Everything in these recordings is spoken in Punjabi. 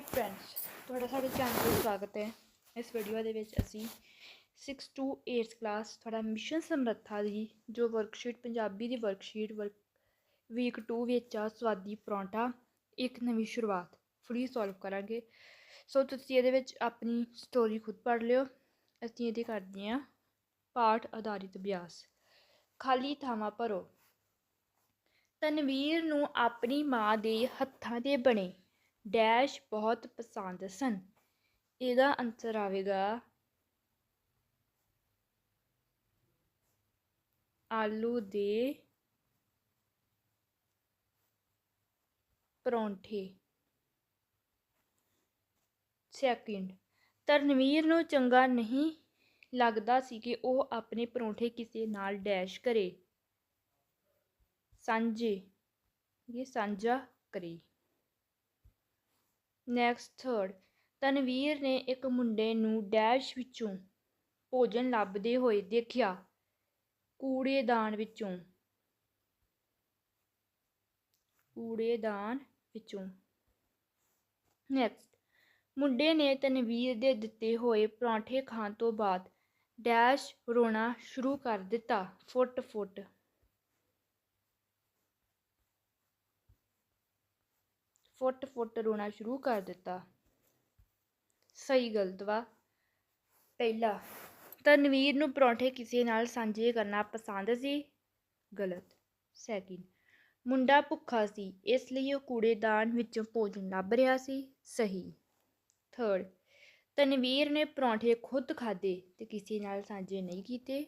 ਹਾਈ ਫਰੈਂਡਸ, ਤੁਹਾਡਾ ਸਾਡੇ ਚੈਨਲ ਤੇ ਸਵਾਗਤ ਹੈ। ਇਸ ਵੀਡੀਓ ਦੇ ਵਿੱਚ ਅਸੀਂ 6 ਟੂ 8th ਕਲਾਸ ਤੁਹਾਡਾ ਮਿਸ਼ਨ ਸਮਰੱਥਾ ਦੀ ਜੋ ਵਰਕਸ਼ੀਟ ਪੰਜਾਬੀ ਦੀ ਵਰਕਸ਼ੀਟ ਵਰਕ ਵੀਕ 2 ਵਿੱਚ ਆ, ਸਵਾਦੀ ਪਰੌਂਠਾ, ਇੱਕ ਨਵੀਂ ਸ਼ੁਰੂਆਤ ਫ੍ਰੀ ਸੋਲਵ ਕਰਾਂਗੇ। ਸੋ ਤੁਸੀਂ ਇਹਦੇ ਵਿੱਚ ਆਪਣੀ ਸਟੋਰੀ ਖੁਦ ਪੜ੍ਹ ਲਿਓ। ਅਸੀਂ ਇਹਦੇ ਕਰਦੇ ਹਾਂ ਪਾਠ ਆਧਾਰਿਤ ਅਭਿਆਸ। ਖਾਲੀ ਥਾਵਾਂ ਭਰੋ। ਤਨਵੀਰ ਨੂੰ ਆਪਣੀ ਮਾਂ ਦੇ ਹੱਥਾਂ ਦੇ ਬਣੇ। ਡੈਸ਼ ਬਹੁਤ ਪਸੰਦ ਸਨ। ਇਹਦਾ ਆਨਸਰ ਆਵੇਗਾ ਆਲੂ ਦੇ ਪਰੌਂਠੇ। ਸੈਕਿੰਡ ਤਨਵੀਰ ਨੂੰ ਚੰਗਾ ਨਹੀਂ ਲੱਗਦਾ ਸੀ ਕਿ ਉਹ ਆਪਣੇ ਪਰੌਂਠੇ ਕਿਸੇ ਨਾਲ ਡੈਸ਼ ਕਰੇ। ਸਾਂਝੇ, ਇਹ ਸਾਂਝਾ ਕਰੇ। ਨੈਕਸਟ ਥਰਡ ਤਨਵੀਰ ਨੇ ਇੱਕ ਮੁੰਡੇ ਨੂੰ ਡੈਸ਼ ਵਿੱਚੋਂ ਭੋਜਨ ਲੱਭਦੇ ਹੋਏ ਦੇਖਿਆ, ਕੂੜੇਦਾਨ ਵਿੱਚੋਂ। ਕੂੜੇਦਾਨ ਵਿੱਚੋਂ। ਨੈਕਸਟ ਮੁੰਡੇ ਨੇ ਤਨਵੀਰ ਦੇ ਦਿੱਤੇ ਹੋਏ ਪਰਾਂਠੇ ਖਾਣ ਤੋਂ ਬਾਅਦ ਡੈਸ਼ ਰੋਣਾ ਸ਼ੁਰੂ ਕਰ ਦਿੱਤਾ ਫੁੱਟ ਫੁੱਟ ਫੁੱਟ ਫੁੱਟ ਰੋਣਾ ਸ਼ੁਰੂ ਕਰ ਦਿੱਤਾ। ਸਹੀ ਗਲਤ ਵਾ ਪਹਿਲਾ, ਤਨਵੀਰ ਨੂੰ ਪਰੌਂਠੇ ਕਿਸੇ ਨਾਲ ਸਾਂਝੇ ਕਰਨਾ ਪਸੰਦ ਸੀ, ਗਲਤ। ਸੈਕਿੰਡ ਮੁੰਡਾ ਭੁੱਖਾ ਸੀ, ਇਸ ਲਈ ਉਹ ਕੂੜੇਦਾਨ ਵਿੱਚੋਂ ਭੋਜਨ ਲੱਭ ਰਿਹਾ ਸੀ, ਸਹੀ। ਥਰਡ ਤਨਵੀਰ ਨੇ ਪਰੌਂਠੇ ਖੁਦ ਖਾਦੇ ਤੇ ਕਿਸੇ ਨਾਲ ਸਾਂਝੇ ਨਹੀਂ ਕੀਤੇ,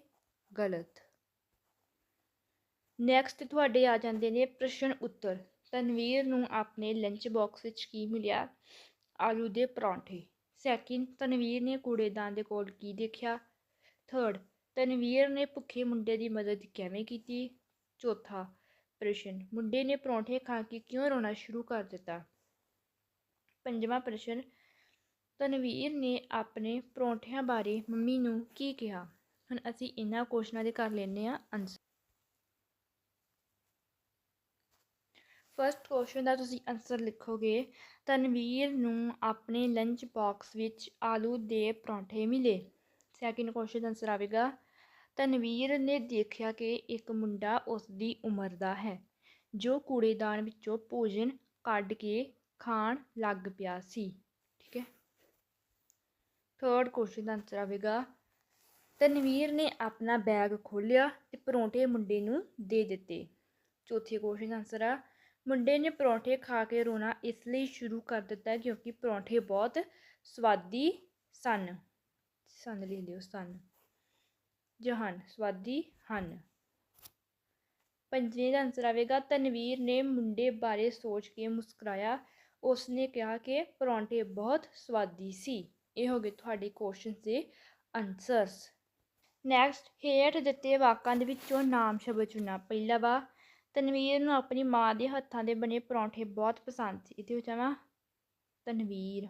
ਗਲਤ। ਨੈਕਸਟ ਤੁਹਾਡੇ ਆ ਜਾਂਦੇ ਨੇ ਪ੍ਰਸ਼ਨ ਉੱਤਰ। ਤਨਵੀਰ ਨੂੰ ਆਪਣੇ ਲੰਚ ਬਾਕਸ ਵਿੱਚ ਕੀ ਮਿਲਿਆ? ਆਲੂ ਦੇ ਪਰੌਂਠੇ। ਸੈਕਿੰਡ ਤਨਵੀਰ ਨੇ ਕੂੜੇਦਾਨ ਦੇ ਕੋਲ ਕੀ ਦੇਖਿਆ? ਥਰਡ ਤਨਵੀਰ ਨੇ ਭੁੱਖੇ ਮੁੰਡੇ ਦੀ ਮਦਦ ਕਿਵੇਂ ਕੀਤੀ? ਚੌਥਾ, ਪ੍ਰਸ਼ਨ, ਮੁੰਡੇ ਨੇ ਪਰੌਂਠੇ ਖਾ ਕੇ ਕਿਉਂ ਰੋਣਾ ਸ਼ੁਰੂ ਕਰ ਦਿੱਤਾ? ਪੰਜਵਾਂ ਪ੍ਰਸ਼ਨ, ਤਨਵੀਰ ਨੇ ਆਪਣੇ ਪਰੌਂਠਿਆਂ ਬਾਰੇ ਮੰਮੀ ਨੂੰ ਕੀ ਕਿਹਾ? ਹੁਣ ਅਸੀਂ ਇਹਨਾਂ ਕੁਐਸਚਨਾਂ ਦੇ ਕਰ ਲੈਂਦੇ ਆ ਆਨਸਰ ਫਸਟ ਕੁਐਸਚਨ ਦਾ ਤੁਸੀਂ ਆਨਸਰ ਲਿਖੋਗੇ, ਤਨਵੀਰ ਨੂੰ ਆਪਣੇ ਲੰਚ ਬਾਕਸ ਵਿੱਚ ਆਲੂ ਦੇ ਪਰੌਂਠੇ ਮਿਲੇ। ਸੈਕਿੰਡ ਕੁਐਸਚਨ ਦਾ ਆਨਸਰ ਆਵੇਗਾ, ਤਨਵੀਰ ਨੇ ਦੇਖਿਆ ਕਿ ਇੱਕ ਮੁੰਡਾ ਉਸ ਦੀ ਉਮਰ ਦਾ ਹੈ, ਜੋ ਕੂੜੇਦਾਨ ਵਿੱਚੋਂ ਭੋਜਨ ਕੱਢ ਕੇ ਖਾਣ ਲੱਗ ਪਿਆ ਸੀ। ਠੀਕ ਹੈ। ਥਰਡ ਕੁਐਸਚਨ ਦਾ ਆਨਸਰ ਆਵੇਗਾ, ਤਨਵੀਰ ਨੇ ਆਪਣਾ ਬੈਗ ਖੋਲ੍ਹਿਆ ਤੇ ਪਰੌਂਠੇ ਮੁੰਡੇ ਨੂੰ ਦੇ ਦਿੱਤੇ। ਚੌਥੇ ਕੁਐਸਚਨ ਦਾ ਆਨਸਰ ਆ ਮੁੰਡੇ ਨੇ ਪਰੌਂਠੇ ਖਾ ਕੇ ਰੋਣਾ ਇਸ ਲਈ ਸ਼ੁਰੂ ਕਰ ਦਿੱਤਾ ਕਿਉਂਕਿ ਪਰੌਂਠੇ ਬਹੁਤ ਸਵਾਦੀ ਸਨ। ਸਨ ਲਿਖ ਦਿਓ ਸਨ। ਜਹਾਨ, ਸਵਾਦੀ ਹਨ। ਪੰਜਵੇਂ ਦਾ ਆਨਸਰ ਆਵੇਗਾ, ਤਨਵੀਰ ਨੇ ਮੁੰਡੇ ਬਾਰੇ ਸੋਚ ਕੇ ਮੁਸਕਰਾਇਆ। ਉਸਨੇ ਕਿਹਾ ਕਿ ਪਰੌਂਠੇ ਬਹੁਤ ਸਵਾਦੀ ਸੀ। ਇਹ ਹੋ ਗਏ ਤੁਹਾਡੇ ਕੁਐਸਚਨ ਦੇ ਆਨਸਰਸ ਨੈਕਸਟ ਹੇਠ ਦਿੱਤੇ ਵਾਕਾਂ ਦੇ ਵਿੱਚੋਂ ਨਾਮ ਸ਼ਬਦ ਚੁਣਨਾ। ਪਹਿਲਾ ਵਾ ਤਨਵੀਰ ਨੂੰ ਆਪਣੀ ਮਾਂ ਦੇ ਹੱਥਾਂ ਦੇ ਬਣੇ ਪਰੌਂਠੇ ਬਹੁਤ ਪਸੰਦ ਸੀ। ਇਹਦੇ ਵਿੱਚ ਆਵਾ, ਤਨਵੀਰ।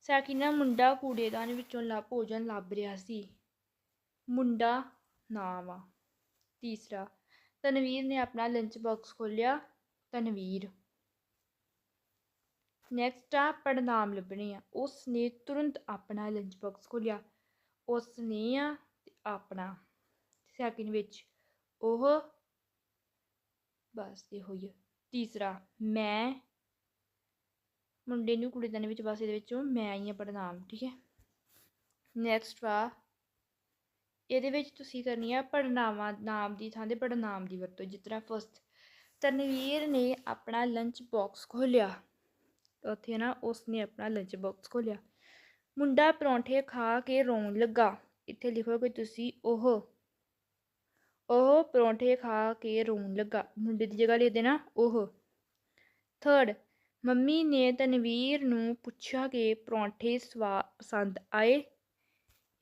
ਸੈਕਿੰਡਾ ਮੁੰਡਾ ਕੂੜੇਦਾਨ ਵਿੱਚੋਂ ਲਾ ਭੋਜਨ ਲੱਭ ਰਿਹਾ ਸੀ। ਮੁੰਡਾ ਨਾਮ ਆ। ਤੀਸਰਾ, ਤਨਵੀਰ ਨੇ ਆਪਣਾ ਲੰਚ ਬਾਕਸ ਖੋਲ੍ਹਿਆ। ਤਨਵੀਰ। ਨੈਕਸਟ ਆ ਪੜਨਾਮ ਲੱਭਣੇ ਆ। ਉਸ ਨੇ ਤੁਰੰਤ ਆਪਣਾ ਲੰਚ ਬਾਕਸ ਖੋਲ੍ਹਿਆ। ਉਸ ਨੇ ਆ ਤੇ ਆਪਣਾ ਸੈਕਿੰਡ ਵਿੱਚ। ਉਹ ਬਸ ਇਹੋ ਹੀ ਹੈ ਤੀਸਰਾ, ਮੈਂ ਮੁੰਡੇ ਨੂੰ ਕੁੜੀ ਕੁੜੀਦਾਨ ਵਿੱਚ, ਬਸ ਇਹਦੇ ਵਿੱਚੋਂ ਮੈਂ ਹੀ ਆ ਪੜਨਾਮ ਠੀਕ ਹੈ? ਨੈਕਸਟ ਵਾ, ਇਹਦੇ ਵਿੱਚ ਤੁਸੀਂ ਕਰਨੀ ਆ ਪੜਨਾਵਾਂ ਨਾਮ ਦੀ ਥਾਂ ਤੇ ਪੜਨਾਮ ਦੀ ਵਰਤੋਂ, ਜਿਸ ਤਰ੍ਹਾਂ ਫਸਟ ਤਨਵੀਰ ਨੇ ਆਪਣਾ ਲੰਚ ਬਾਕਸ ਖੋਲ੍ਹਿਆ। ਉੱਥੇ ਨਾ ਉਸ ਨੇ ਆਪਣਾ ਲੰਚ ਬਾਕਸ ਖੋਲ੍ਹਿਆ। ਮੁੰਡਾ ਪਰੌਂਠੇ ਖਾ ਕੇ ਰੋਣ ਲੱਗਾ। ਇੱਥੇ ਲਿਖੋ ਕਿ ਤੁਸੀਂ ਉਹ ਉਹ ਪਰੌਂਠੇ ਖਾ ਕੇ ਰੋਣ ਲੱਗਾ। ਮੁੰਡੇ ਦੀ ਜਗ੍ਹਾ ਲਿਖ ਦੇਣਾ ਉਹ। ਥਰਡ ਮੰਮੀ ਨੇ ਤਨਵੀਰ ਨੂੰ ਪੁੱਛਿਆ ਕਿ ਪਰੌਂਠੇ ਸਵਾ, ਪਸੰਦ ਆਏ?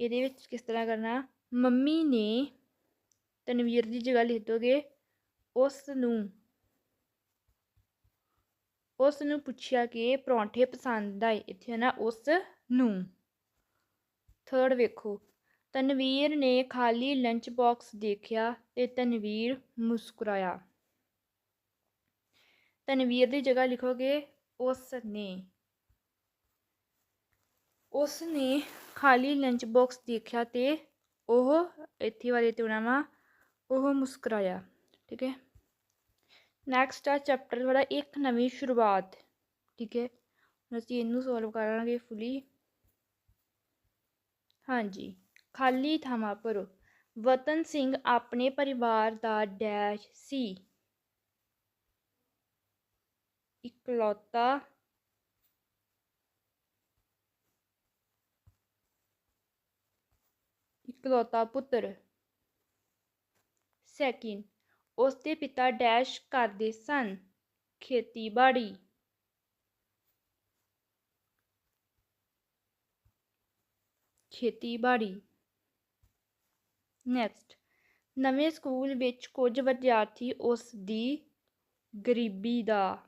ਇਹਦੇ ਵਿੱਚ ਕਿਸ ਤਰ੍ਹਾਂ ਕਰਨਾ? ਮੰਮੀ ਨੇ ਤਨਵੀਰ ਦੀ ਜਗ੍ਹਾ ਲਿਖ ਦੋਗੇ। ਉਸ ਨੂੰ ਉਸ ਨੂੰ ਪੁੱਛਿਆ ਕਿ ਪਰੌਂਠੇ ਪਸੰਦ ਆਏ। ਇੱਥੇ ਨਾ ਉਸ ਨੂੰ। ਥਰਡ ਵੇਖੋ। ਤਨਵੀਰ ਨੇ ਖਾਲੀ ਲੰਚ ਬਾਕਸ ਦੇਖਿਆ ਤੇ ਤਨਵੀਰ ਮੁਸਕਰਾਇਆ। ਤਨਵੀਰ ਦੀ ਜਗ੍ਹਾ ਲਿਖੋਗੇ, ਉਸ ਨੇ। ਉਸ ਨੇ ਖਾਲੀ ਲੰਚ ਬਾਕਸ ਦੇਖਿਆ ਤੇ ਉਹ ਇੱਥੇ ਵਾਲੇ ਤੇ ਹੋਣਾ ਵਾ, ਉਹ ਮੁਸਕਰਾਇਆ। ਠੀਕ ਹੈ। ਨੈਕਸਟ ਆ ਚੈਪਟਰ ਵਾਲਾ ਇੱਕ ਨਵੀਂ ਸ਼ੁਰੂਆਤ। ਠੀਕ ਹੈ। ਹੁਣ ਅਸੀਂ ਇਹਨੂੰ ਸੋਲਵ ਕਰਾਂਗੇ ਫੁੱਲੀ ਹਾਂਜੀ। ਖਾਲੀ ਥਾਵਾਂ ਭਰੋ। ਵਤਨ ਸਿੰਘ ਆਪਣੇ ਪਰਿਵਾਰ ਦਾ ਡੈਸ਼ ਸੀ। ਇਕਲੌਤਾ ਇਕਲੌਤਾ ਪੁੱਤਰ। ਸੈਕਿੰਡ ਉਸ ਦੇ ਪਿਤਾ ਡੈਸ਼ ਕਰਦੇ ਸਨ। ਖੇਤੀਬਾੜੀ। ਖੇਤੀਬਾੜੀ। ਨੈਕਸਟ ਨਵੇਂ ਸਕੂਲ ਵਿੱਚ ਕੁਝ ਵਿਦਿਆਰਥੀ ਉਸ ਦੀ ਗਰੀਬੀ ਦਾ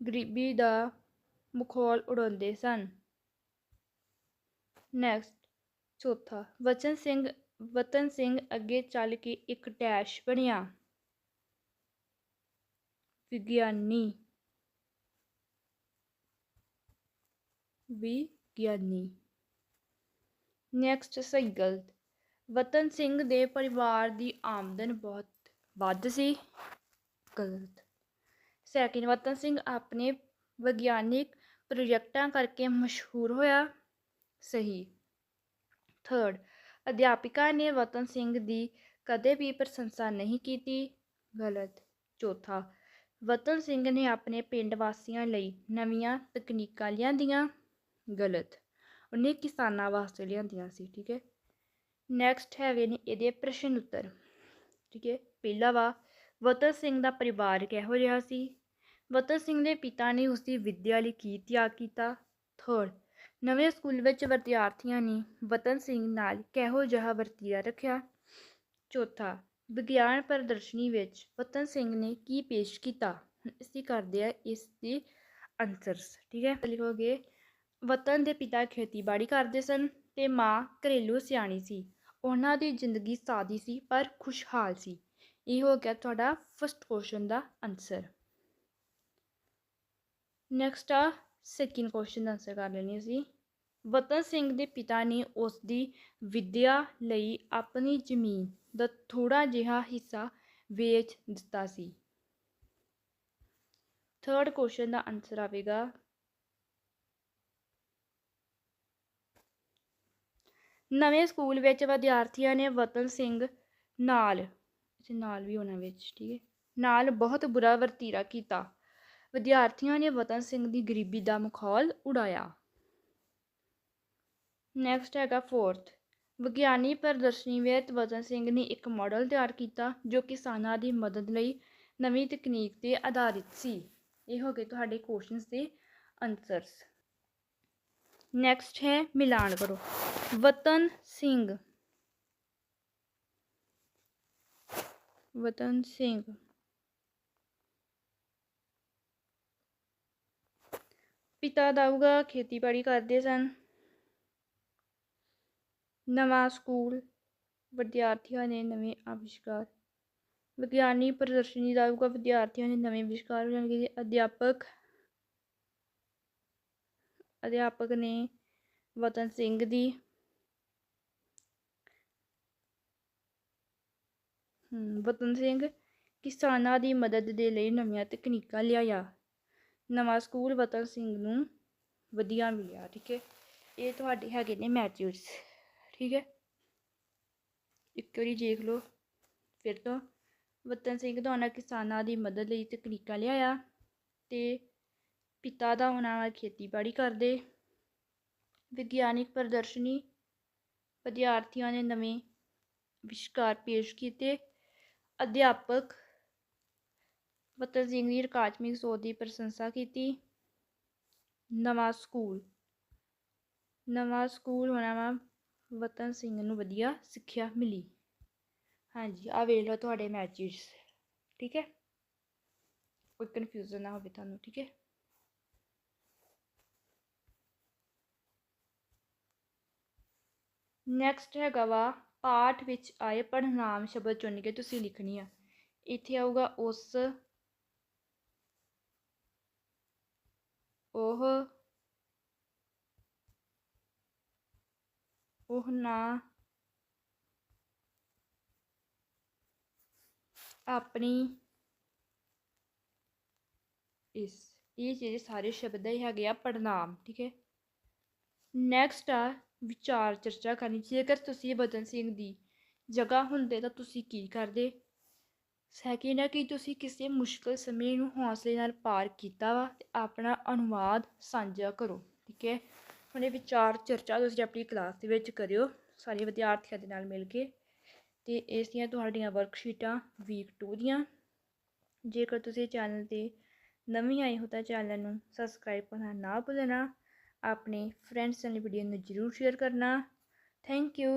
ਗਰੀਬੀ ਦਾ ਮਖੌਲ ਉਡਾਉਂਦੇ ਸਨ। ਨੈਕਸਟ ਚੌਥਾ. ਵਚਨ ਸਿੰਘ, ਵਤਨ ਸਿੰਘ ਅੱਗੇ ਚੱਲ ਕੇ ਇੱਕ ਡੈਸ਼ ਬਣਿਆ। ਵਿਗਿਆਨੀ ਵਿਗਿਆਨੀ ਨੈਕਸਟ ਸਹੀ ਗਲਤ। ਵਤਨ ਸਿੰਘ ਦੇ ਪਰਿਵਾਰ ਦੀ ਆਮਦਨ ਬਹੁਤ ਵੱਧ ਸੀ। ਗਲਤ। ਸੈਕਿੰਡ ਵਤਨ ਸਿੰਘ ਆਪਣੇ ਵਿਗਿਆਨਿਕ ਪ੍ਰੋਜੈਕਟਾਂ ਕਰਕੇ ਮਸ਼ਹੂਰ ਹੋਇਆ। ਸਹੀ। ਥਰਡ ਅਧਿਆਪਿਕਾ ਨੇ ਵਤਨ ਸਿੰਘ ਦੀ ਕਦੇ ਵੀ ਪ੍ਰਸ਼ੰਸਾ ਨਹੀਂ ਕੀਤੀ। ਗਲਤ। ਚੌਥਾ, ਵਤਨ ਸਿੰਘ ਨੇ ਆਪਣੇ ਪਿੰਡ ਵਾਸੀਆਂ ਲਈ ਨਵੀਆਂ ਤਕਨੀਕਾਂ ਲਿਆਂਦੀਆਂ। ਗਲਤ। ਉਹਨੇ ਕਿਸਾਨਾਂ ਵਾਸਤੇ ਲਿਆਂਦੀਆਂ ਸੀ, ਠੀਕ ਹੈ। ਨੈਕਸਟ ਹੈਗੇ ਨੇ ਇਹਦੇ ਪ੍ਰਸ਼ਨ ਉੱਤਰ। ਠੀਕ ਹੈ, ਪਹਿਲਾ ਵਾ, ਵਤਨ ਸਿੰਘ ਦਾ ਪਰਿਵਾਰ ਕਿਹੋ ਜਿਹਾ ਸੀ? ਵਤਨ ਸਿੰਘ ਦੇ ਪਿਤਾ ਨੇ ਉਸ ਦੀ ਵਿੱਦਿਆ ਲਈ ਕੀ ਤਿਆਗ ਕੀਤਾ। ਥਰਡ ਨਵੇਂ ਸਕੂਲ ਵਿੱਚ ਵਿਦਿਆਰਥੀਆਂ ਨੇ ਵਤਨ ਸਿੰਘ ਨਾਲ ਕਿਹੋ ਜਿਹਾ ਵਰਤੀਆ ਰੱਖਿਆ? ਚੌਥਾ, ਵਿਗਿਆਨ ਪ੍ਰਦਰਸ਼ਨੀ ਵਿੱਚ ਵਤਨ ਸਿੰਘ ਨੇ ਕੀ ਪੇਸ਼ ਕੀਤਾ? ਅਸੀਂ ਕਰਦੇ ਆ ਇਸ ਦੀ ਆਨਸਰਸ ਠੀਕ ਹੈ। ਲਿਖੋਗੇ ਵਤਨ ਦੇ ਪਿਤਾ ਖੇਤੀਬਾੜੀ ਕਰਦੇ ਸਨ ਤੇ ਮਾਂ ਘਰੇਲੂ ਸਿਆਣੀ ਸੀ। ਉਹਨਾਂ ਦੀ ਜ਼ਿੰਦਗੀ ਸਾਦੀ ਸੀ ਪਰ ਖੁਸ਼ਹਾਲ ਸੀ। ਇਹ ਹੋ ਗਿਆ ਤੁਹਾਡਾ ਫਸਟ ਕੁਐਸਚਨ ਦਾ ਆਨਸਰ ਨੈਕਸਟ ਆ ਸੈਕਿੰਡ ਕੁਐਸਚਨ ਦਾ ਆਨਸਰ ਕਰ ਲੈਣੀ ਸੀ ਵਤਨ ਸਿੰਘ ਦੇ ਪਿਤਾ ਨੇ ਉਸ ਦੀ ਵਿੱਦਿਆ ਲਈ ਆਪਣੀ ਜ਼ਮੀਨ ਦਾ ਥੋੜਾ ਜਿਹਾ ਹਿੱਸਾ ਵੇਚ ਦਿੱਤਾ ਸੀ। ਥਰਡ ਕੁਐਸਚਨ ਦਾ ਆਨਸਰ ਆਵੇਗਾ। ਨਵੇਂ ਸਕੂਲ ਵਿੱਚ ਵਿਦਿਆਰਥੀਆਂ ਨੇ ਵਤਨ ਸਿੰਘ ਨਾਲ ਇਸੇ ਨਾਲ ਵੀ ਉਹਨਾਂ ਵਿੱਚ, ਠੀਕ ਹੈ, ਨਾਲ ਬਹੁਤ ਬੁਰਾ ਵਰਤੀਰਾ ਕੀਤਾ। ਵਿਦਿਆਰਥੀਆਂ ਨੇ ਵਤਨ ਸਿੰਘ ਦੀ ਗਰੀਬੀ ਦਾ ਮਖੌਲ ਉਡਾਇਆ। ਨੈਕਸਟ ਹੈਗਾ ਫੋਰਥ ਵਿਗਿਆਨੀ ਪ੍ਰਦਰਸ਼ਨੀ ਵਿੱਚ ਵਤਨ ਸਿੰਘ ਨੇ ਇੱਕ ਮਾਡਲ ਤਿਆਰ ਕੀਤਾ ਜੋ ਕਿਸਾਨਾਂ ਦੀ ਮਦਦ ਲਈ ਨਵੀਂ ਤਕਨੀਕ ਤੇ ਆਧਾਰਿਤ ਸੀ। ਇਹ ਹੋ ਗਏ ਤੁਹਾਡੇ ਕੁਐਸਚਨਸ ਦੇ ਆਨਸਰਸ ਨੈਕਸਟ ਹੈ ਮਿਲਾਨ ਕਰੋ ਵਤਨ ਸਿੰਘ ਵਤਨ ਸਿੰਘ ਪਿਤਾ ਦਾਊਗਾ ਖੇਤੀਬਾੜੀ ਕਰਦੇ ਸਨ ਨਵਾਂ ਸਕੂਲ ਵਿਦਿਆਰਥੀਆਂ ਨੇ ਨਵੇਂ ਆਵਿਸ਼ਕਾਰ ਵਿਗਿਆਨੀ ਪ੍ਰਦਰਸ਼ਨੀ ਦਾਊਗਾ ਵਿਦਿਆਰਥੀਆਂ ਨੇ ਨਵੇਂ ਆਵਿਸ਼ਕਾਰ ਯਾਨੀ ਕਿ ਅਧਿਆਪਕ ਅਧਿਆਪਕ ਨੇ ਵਤਨ ਸਿੰਘ ਦੀ ਵਤਨ ਸਿੰਘ ਕਿਸਾਨਾਂ ਦੀ ਮਦਦ ਦੇ ਲਈ ਨਵੀਆਂ ਤਕਨੀਕਾਂ ਲਿਆਇਆ। ਨਵਾਂ ਸਕੂਲ ਵਤਨ ਸਿੰਘ ਨੂੰ ਵਧੀਆ ਮਿਲਿਆ, ਠੀਕ ਹੈ। ਇਹ ਤੁਹਾਡੇ ਹੈਗੇ ਨੇ ਮੈਚਿਊਰਸ ਠੀਕ ਹੈ। ਇੱਕ ਵਾਰੀ ਦੇਖ ਲਓ ਫਿਰ ਤੋਂ। ਵਤਨ ਸਿੰਘ ਦਾ ਕਿਸਾਨਾਂ ਦੀ ਮਦਦ ਲਈ ਤਕਨੀਕਾਂ ਲਿਆਇਆ ਤੇ ਪਿਤਾ ਦਾ ਉਹਨਾਂ ਨਾਲ ਖੇਤੀਬਾੜੀ ਕਰਦੇ। ਵਿਗਿਆਨਿਕ ਪ੍ਰਦਰਸ਼ਨੀ, ਵਿਦਿਆਰਥੀਆਂ ਨੇ ਨਵੇਂ ਵਿਸ਼ਕਾਰ ਪੇਸ਼ ਕੀਤੇ। ਅਧਿਆਪਕ ਵਤਨ ਸਿੰਘ ਦੀ ਅਕਾਦਮਿਕ ਸੋਧ ਦੀ ਪ੍ਰਸ਼ੰਸਾ ਕੀਤੀ। ਨਵਾਂ ਸਕੂਲ ਨਵਾਂ ਸਕੂਲ ਹੋਣਾ ਵਾ ਵਤਨ ਸਿੰਘ ਨੂੰ ਵਧੀਆ ਸਿੱਖਿਆ ਮਿਲੀ। ਹਾਂਜੀ ਆ ਵੇਖ ਲਓ ਤੁਹਾਡੇ ਮੈਚਿਸ ਠੀਕ ਹੈ? ਕੋਈ ਕਨਫਿਊਜ਼ਨ ਨਾ ਹੋਵੇ ਤੁਹਾਨੂੰ, ਠੀਕ ਹੈ? ਨੈਕਸਟ ਹੈਗਾ ਵਾ, ਪਾਠ ਵਿੱਚ ਆਏ ਪੜਨਾਮ ਸ਼ਬਦ ਚੁਣ ਕੇ ਤੁਸੀਂ ਲਿਖਣੀ ਆ। ਇੱਥੇ ਆਊਗਾ ਉਸ, ਉਹ ਉਹਨਾਂ ਆਪਣੀ ਇਸ, ਇਹ ਜਿਹੜੇ ਸਾਰੇ ਸ਼ਬਦ ਹੀ ਹੈਗੇ ਆ ਪੜਨਾਮ ਠੀਕ ਹੈ। ਨੈਕਸਟ ਆ ਵਿਚਾਰ ਚਰਚਾ ਕਰਨੀ ਜੇਕਰ ਤੁਸੀਂ ਬਦਨ ਸਿੰਘ ਦੀ ਜਗ੍ਹਾ ਹੁੰਦੇ ਤਾਂ ਤੁਸੀਂ ਕੀ ਕਰਦੇ? ਸੈਕਿੰਡ ਹੈ ਕਿ ਤੁਸੀਂ ਕਿਸੇ ਮੁਸ਼ਕਲ ਸਮੇਂ ਨੂੰ ਹੌਸਲੇ ਨਾਲ ਪਾਰ ਕੀਤਾ ਵਾ ਤੇ ਆਪਣਾ ਅਨੁਵਾਦ ਸਾਂਝਾ ਕਰੋ। ਠੀਕ ਹੈ। ਹੁਣ ਇਹ ਵਿਚਾਰ ਚਰਚਾ ਤੁਸੀਂ ਆਪਣੀ ਕਲਾਸ ਦੇ ਵਿੱਚ ਕਰਿਓ। ਸਾਰੇ ਵਿਦਿਆਰਥੀਆਂ ਦੇ ਨਾਲ ਮਿਲ ਕੇ। ਤੇ ਇਸ ਦੀਆਂ ਤੁਹਾਡੀਆਂ ਵਰਕਸ਼ੀਟਾਂ ਵੀਕ 2 ਦੀਆਂ। ਜੇਕਰ ਤੁਸੀਂ ਚੈਨਲ ਤੇ ਨਵੀਂ ਆਏ ਹੋ ਤਾਂ ਚੈਨਲ ਨੂੰ ਸਬਸਕ੍ਰਾਈਬ ਕਰਨਾ ਨਾ ਭੁੱਲਣਾ। ਆਪਣੇ ਫਰੈਂਡਸ ਨਾਲ ਵੀਡੀਓ ਨੂੰ ਜ਼ਰੂਰ ਸ਼ੇਅਰ ਕਰਨਾ। Thank you